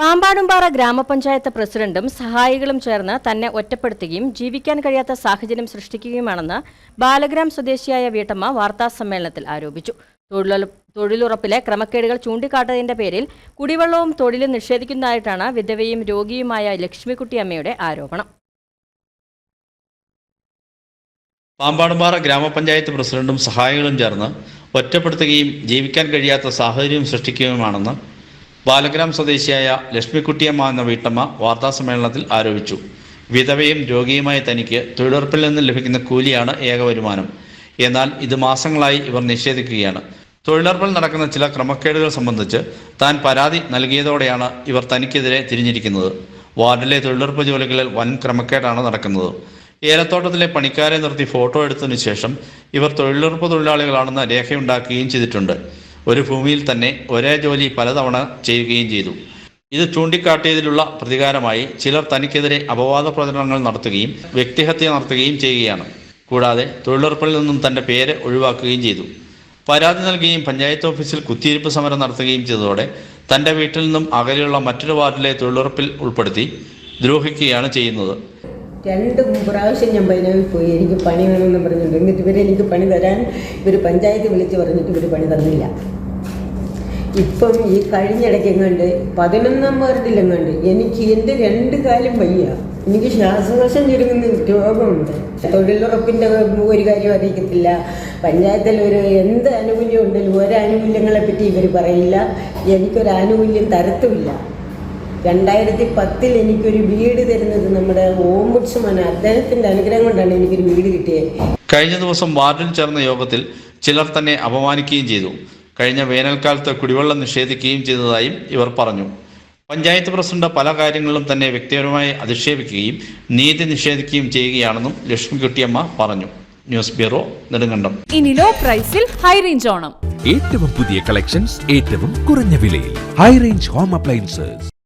പാമ്പാടുംപാറ ഗ്രാമപഞ്ചായത്ത് പ്രസിഡന്റും സഹായികളും ചേർന്ന് തന്നെ ഒറ്റപ്പെടുത്തുകയും ജീവിക്കാൻ കഴിയാത്ത സാഹചര്യം സൃഷ്ടിക്കുകയുമാണെന്ന് ബാലഗ്രാം സ്വദേശിയായ വീട്ടമ്മ വാർത്താസമ്മേളനത്തിൽ ആരോപിച്ചു. തൊഴിലുറ- തൊഴിലുറപ്പിലെ ക്രമക്കേടുകൾ ചൂണ്ടിക്കാട്ടതിന്റെ പേരിൽ കുടിവെള്ളവും തൊഴിലും നിഷേധിക്കുന്നതായിട്ടാണ് വിധവയും രോഗിയുമായ ലക്ഷ്മിക്കുട്ടിയമ്മയുടെ ആരോപണം. പാമ്പാടുംപാറ ഗ്രാമപഞ്ചായത്ത് പ്രസിഡന്റും സഹായികളും ചേർന്ന് ഒറ്റപ്പെടുത്തുകയും ജീവിക്കാൻ കഴിയാത്ത സാഹചര്യം സൃഷ്ടിക്കുകയുമാണെന്ന് ബാലഗ്രാം സ്വദേശിയായ ലക്ഷ്മിക്കുട്ടിയമ്മ എന്ന വീട്ടമ്മ വാർത്താസമ്മേളനത്തിൽ ആരോപിച്ചു. വിധവയും രോഗിയുമായ തനിക്ക് തൊഴിലുറപ്പിൽ നിന്ന് ലഭിക്കുന്ന കൂലിയാണ് ഏക വരുമാനം. എന്നാൽ ഇത് മാസങ്ങളായി ഇവർ നിഷേധിക്കുകയാണ്. തൊഴിലുറപ്പിൽ നടക്കുന്ന ചില ക്രമക്കേടുകൾ സംബന്ധിച്ച് താൻ പരാതി നൽകിയതോടെയാണ് ഇവർ തനിക്കെതിരെ തിരിഞ്ഞിരിക്കുന്നത്. വാർഡിലെ തൊഴിലുറപ്പ് ജോലികളിൽ വൻ ക്രമക്കേടാണ് നടക്കുന്നത്. ഏലത്തോട്ടത്തിലെ പണിക്കാരെ നിർത്തി ഫോട്ടോ എടുത്തതിനു ശേഷം ഇവർ തൊഴിലുറപ്പ് തൊഴിലാളികളാണെന്ന് രേഖയുണ്ടാക്കുകയും ചെയ്തിട്ടുണ്ട്. ഒരു ഭൂമിയിൽ തന്നെ ഒരേ ജോലി പലതവണ ചെയ്യുകയും ചെയ്തു. ഇത് ചൂണ്ടിക്കാട്ടിയതിലുള്ള പ്രതികാരമായി ചിലർ തനിക്കെതിരെ അപവാദ പ്രചരണങ്ങൾ നടത്തുകയും വ്യക്തിഹത്യ നടത്തുകയും ചെയ്യുകയാണ്. കൂടാതെ തൊഴിലുറപ്പിൽ നിന്നും തന്റെ പേര് ഒഴിവാക്കുകയും ചെയ്തു. പരാതി നൽകുകയും പഞ്ചായത്ത് ഓഫീസിൽ കുത്തിയിരിപ്പ് സമരം നടത്തുകയും ചെയ്തതോടെ തന്റെ വീട്ടിൽ നിന്നും അകലെയുള്ള മറ്റൊരു വാർഡിലെ തൊഴിലുറപ്പിൽ ഉൾപ്പെടുത്തി ദ്രോഹിക്കുകയാണ് ചെയ്യുന്നത്. രണ്ട് പ്രാവശ്യം ഞാൻ പതിനാവിൽ പോയി. എനിക്ക് പണി വേണമെന്ന് പറഞ്ഞിട്ടുണ്ട്. എന്നിട്ട് ഇവരെ എനിക്ക് പണി തരാൻ ഇവർ പഞ്ചായത്ത് വിളിച്ച് പറഞ്ഞിട്ട് ഇവർ പണി തന്നില്ല. ഇപ്പം ഈ കഴിഞ്ഞിടയ്ക്ക് എങ്ങാണ്ട് പതിനൊന്നാം വാർഡിലെങ്ങാണ്ട് എനിക്ക് എന്റെ രണ്ട് കാലും വയ്യ. എനിക്ക് ശ്വാസകോശം ചുരുങ്ങുന്ന രോഗമുണ്ട്. തൊഴിലുറപ്പിന്റെ ഒരു കാര്യം അറിയിക്കത്തില്ല. പഞ്ചായത്തിൽ ഒരു എന്ത് ആനുകൂല്യം ഉണ്ടെങ്കിലും ഒരു ആനുകൂല്യങ്ങളെ പറ്റി ഇവർ പറയില്ല. എനിക്കൊരു ആനുകൂല്യം തരത്തുമില്ല. രണ്ടായിരത്തി പത്തിൽ എനിക്കൊരു വീട് തരുന്നത് നമ്മുടെ ഓംബുഡ്സ്മാൻ അദ്ദേഹത്തിന്റെ അനുഗ്രഹം കൊണ്ടാണ് എനിക്കൊരു വീട് കിട്ടിയത്. കഴിഞ്ഞ ദിവസം വാർഡിൽ ചേർന്ന യോഗത്തിൽ ചിലർ തന്നെ അപമാനിക്കുകയും ചെയ്തു. കഴിഞ്ഞ വേനൽക്കാലത്ത് കുടിവെള്ളം നിഷേധിക്കുകയും ചെയ്തതായും ഇവർ പറഞ്ഞു. പഞ്ചായത്ത് പ്രസിഡന്റ് പല കാര്യങ്ങളിലും തന്നെ വ്യക്തിപരമായി അധിക്ഷേപിക്കുകയും നീതി നിഷേധിക്കുകയും ചെയ്യുകയാണെന്നും ലക്ഷ്മിക്കുട്ടിയമ്മ പറഞ്ഞു. News bureau Nedumkandam. ഇനി ലോ പ്രൈസിൽ ഹൈ റേഞ്ച് ഓണം. ഏറ്റവും പുതിയ കളക്ഷൻസ് ഏറ്റവും കുറഞ്ഞ വിലയിൽ. High range home appliances.